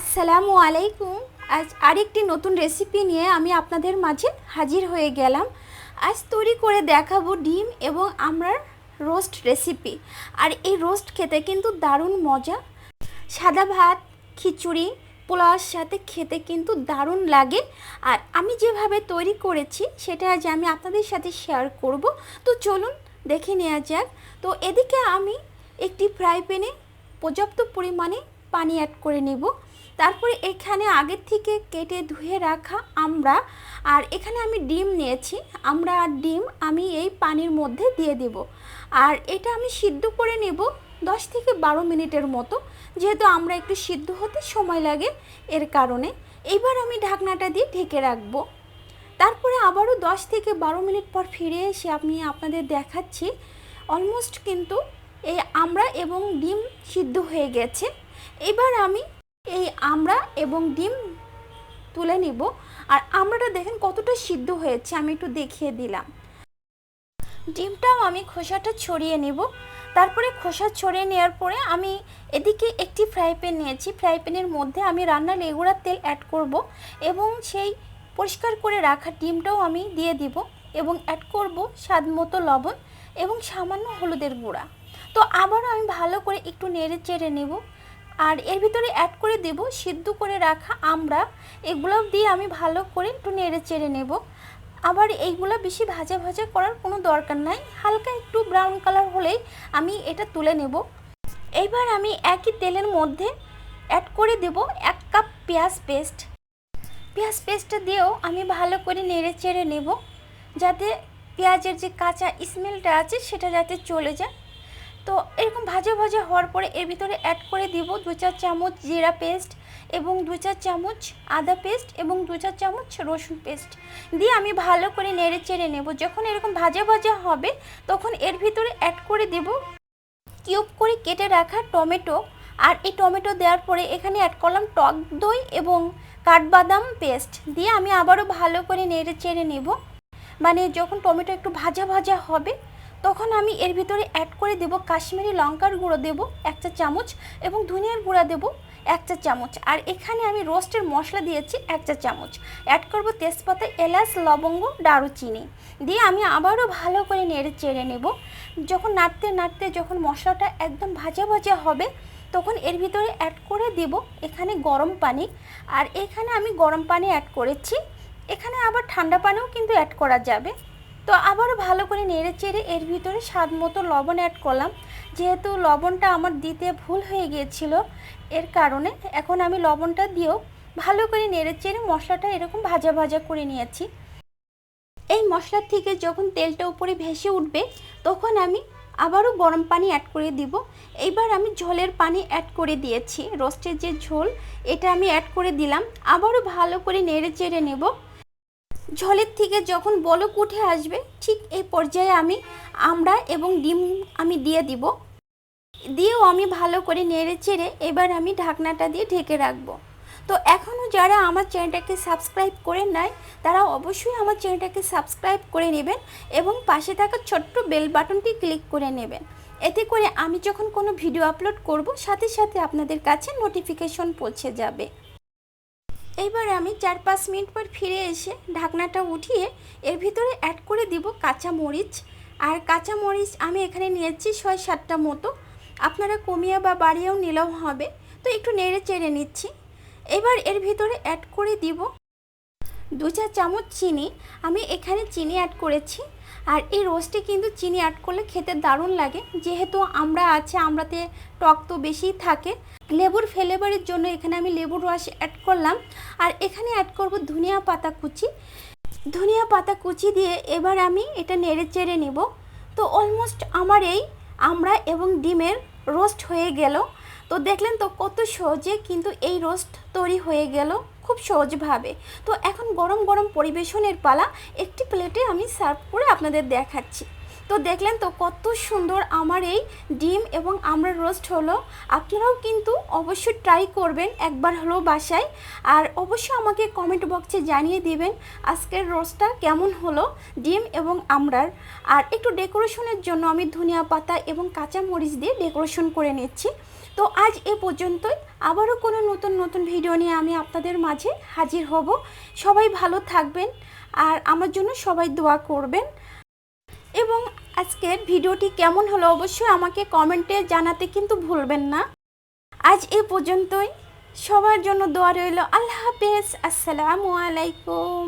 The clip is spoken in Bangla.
আসসালামু আলাইকুম। আজ আরেকটি নতুন রেসিপি নিয়ে আমি আপনাদের মাঝে হাজির হয়ে গেলাম। আজ তৈরি করে দেখাবো ডিম এবং আমরার রোস্ট রেসিপি আর এই রোস্ট খেতে কিন্তু দারুণ মজা। সাদা ভাত, খিচুড়ি, পোলাওয়ার সাথে খেতে কিন্তু দারুণ লাগে। আর আমি যেভাবে তৈরি করেছি, সেটা আজ আমি আপনাদের সাথে শেয়ার করব। তো চলুন দেখে নেওয়া যাক। তো এদিকে আমি একটি ফ্রাই প্যানে পর্যাপ্ত পরিমাণে পানি অ্যাড করে নেব। তারপরে এখানে আগের থেকে কেটে ধুয়ে রাখা আমরা, আর এখানে আমি ডিম নিয়েছি। আমরা আর ডিম আমি এই পানির মধ্যে দিয়ে দেব। আর এটা আমি সিদ্ধ করে নেব দশ থেকে বারো মিনিটের মতো। যেহেতু আমরা একটু সিদ্ধ হতে সময় লাগে এর কারণে। এইবার আমি ঢাকনাটা দিয়ে ঢেকে রাখব। তারপরে আবারও দশ থেকে বারো মিনিট পর ফিরে এসে আমি আপনাদের দেখাচ্ছি। অলমোস্ট কিন্তু এই আমরা এবং ডিম সিদ্ধ হয়ে গেছে। এবার আমি আমরা এবং ডিম তুলে নিব। আর আমরাটা দেখেন কতটা সিদ্ধ হয়েছে, আমি একটু দেখিয়ে দিলাম। ডিমটাও আমি খোসাটা ছড়িয়ে নেব। তারপরে খোসা ছড়িয়ে নেওয়ার পরে আমি এদিকে একটি ফ্রাই প্যান নিয়েছি। ফ্রাই প্যানের মধ্যে আমি রান্না লেগুড়ার তেল অ্যাড করব এবং সেই পরিষ্কার করে রাখা ডিমটাও আমি দিয়ে দিব এবং অ্যাড করব স্বাদ মতো লবণ এবং সামান্য হলুদের গুঁড়া। তো আবারও আমি ভালো করে একটু নেড়ে চেড়ে নেব। আর এর ভিতরে অ্যাড করে দেব, সিদ্ধ করে রাখা আমরা, এগুলো দিয়ে আমি ভালো করে একটু নেড়ে চেড়ে নেব। আবার এইগুলো বেশি ভাজা ভাজা করার কোনো দরকার নাই, হালকা একটু ব্রাউন কালার হলেই আমি এটা তুলে নেব। এইবার আমি একই তেলের মধ্যে অ্যাড করে দেব এক কাপ পেঁয়াজ পেস্ট পেঁয়াজ পেস্টটা দিয়েও আমি ভালো করে নেড়ে চেড়ে নেব, যাতে পেঁয়াজের যে কাঁচা স্মেলটা আছে, সেটা যাতে চলে যায়। তো এরকম ভাজা ভাজা হওয়ার পরে এর ভিতরে অ্যাড করে দিব দু চার চামচ জিরা পেস্ট এবং দু চার চামচ আদা পেস্ট এবং দু চার চামচ রসুন পেস্ট দিয়ে আমি ভালো করে নেড়ে চেড়ে নেব। যখন এরকম ভাজা ভাজা হবে, তখন এর ভিতরে অ্যাড করে দেব কিউব করে কেটে রাখা টমেটো। আর এই টমেটো দেওয়ার পরে এখানে অ্যাড করলাম টক দই এবং কাঠবাদাম পেস্ট দিয়ে আমি আবারও ভালো করে নেড়ে চেড়ে নেব। মানে যখন টমেটো একটু ভাজা ভাজা হবে তখন আমি এর ভিতরে অ্যাড করে দেব কাশ্মীরি লঙ্কার গুঁড়ো দেব এক চা চামচ এবং ধনিয়ার গুঁড়া দেব এক চা চামচ। আর এখানে আমি রোস্টের মশলা দিয়েছি এক চা চামচ। অ্যাড করব তেজপাতা, এলাচ, লবঙ্গ, দারুচিনি। দিয়ে আমি আবারও ভালো করে নেড়ে চেড়ে নেব। যখন নাড়তে নাড়তে যখন মশলাটা একদম ভাজা ভাজা হবে, তখন এর ভিতরে অ্যাড করে দেব এখানে গরম পানি। আর এখানে আমি গরম পানি অ্যাড করেছি। এখানে আবার ঠান্ডা পানিও কিন্তু অ্যাড করা যাবে। তো আবারও ভালো করে নেড়ে চেড়ে এর ভিতরে স্বাদ মতো লবণ অ্যাড করলাম। যেহেতু লবণটা আমার দিতে ভুল হয়ে গিয়েছিল, এর কারণে এখন আমি লবণটা দিয়েও ভালো করে নেড়ে চেড়ে মশলাটা এরকম ভাজা ভাজা করে নিয়েছি। এই মশলার থেকে যখন তেলটা উপরে ভেসে উঠবে, তখন আমি আবারও গরম পানি অ্যাড করে দিব। এইবার আমি ঝোলের পানি অ্যাড করে দিয়েছি। রোস্টের যে ঝোল, এটা আমি অ্যাড করে দিলাম। আবারও ভালো করে নেড়ে চেড়ে নেব। ঝোলের থেকে যখন বলক উঠে আসবে, ঠিক এই পর্যায়ে আমি আমরা এবং ডিম আমি দিয়ে দিব। দিয়েও আমি ভালো করে নেড়ে চেড়ে এবার আমি ঢাকনাটা দিয়ে ঢেকে রাখব। তো এখনও যারা আমার চ্যানেলটাকে সাবস্ক্রাইব করে নেয় তারা অবশ্যই আমার চ্যানেলটাকে সাবস্ক্রাইব করে নেবেন এবং পাশে থাকা ছোট্ট বেল বাটনটি ক্লিক করে নেবেন। এতে করে আমি যখন কোনো ভিডিও আপলোড করব, সাথে সাথে আপনাদের কাছে নোটিফিকেশন পৌঁছে যাবে। এইবার আমি চার পাঁচ মিনিট পর ফিরে এসে ঢাকনাটা উঠিয়ে এর ভিতরে অ্যাড করে দিব কাঁচা মরিচ আর কাঁচা মরিচ আমি এখানে নিয়েছি ছয় সাতটা মতো। আপনারা কমিয়ে বা বাড়িয়েও নিলেও হবে। তো একটু নেড়ে চেড়ে নিচ্ছি। এবার এর ভিতরে অ্যাড করে দিব দু চার চামচ চিনি। আমি এখানে চিনি অ্যাড করেছি। আর এই রোস্টে কিন্তু চিনি অ্যাড করলে খেতে দারুণ লাগে। যেহেতু আমরা আছে, আমরাতে টক তো বেশিই থাকে। লেবুর ফ্লেভারের জন্য এখানে আমি লেবুর রস অ্যাড করলাম। আর এখানে অ্যাড করব ধনিয়া পাতা কুচি। ধনিয়া পাতা কুচি দিয়ে এবার আমি এটা নেড়ে চেড়ে নেব। তো অলমোস্ট আমার এই আমরা এবং ডিমের রোস্ট হয়ে গেল। তো দেখলেন তো কত সহজে কিন্তু এই রোস্ট তৈরি হয়ে গেল। খুব সহজভাবে তো এখন গরম গরম পরিবেশনের পালা একটি প্লেটে আমি সার্ভ করে আপনাদের দেখাচ্ছি। তো দেখলেন তো কত সুন্দর আমার এই ডিম এবং আমরা রোস্ট হলো। আপনারাও কিন্তু অবশ্যই ট্রাই করবেন একবার হলো বাসায়। আর অবশ্যই আমাকে কমেন্ট বক্সে জানিয়ে দিবেন আজকের রোস্টটা কেমন হলো ডিম এবং আমরার আর একটু ডেকোরেশনের জন্য আমি ধনিয়া পাতা এবং কাঁচা মরিচ দিয়ে ডেকোরেশন করে নিচ্ছি। তো আজ এ পর্যন্তই। আবারও কোনো নতুন নতুন ভিডিও নিয়ে আমি আপনাদের মাঝে হাজির হব। সবাই ভালো থাকবেন। আর আমার জন্য সবাই দোয়া করবেন। এবং আজকের ভিডিওটি কেমন হলো অবশ্যই আমাকে কমেন্টে জানাতে কিন্তু ভুলবেন না। আজ এ পর্যন্তই। সবার জন্য দোয়া রইল। আল্লাহ হাফেজ। আসসালামু আলাইকুম।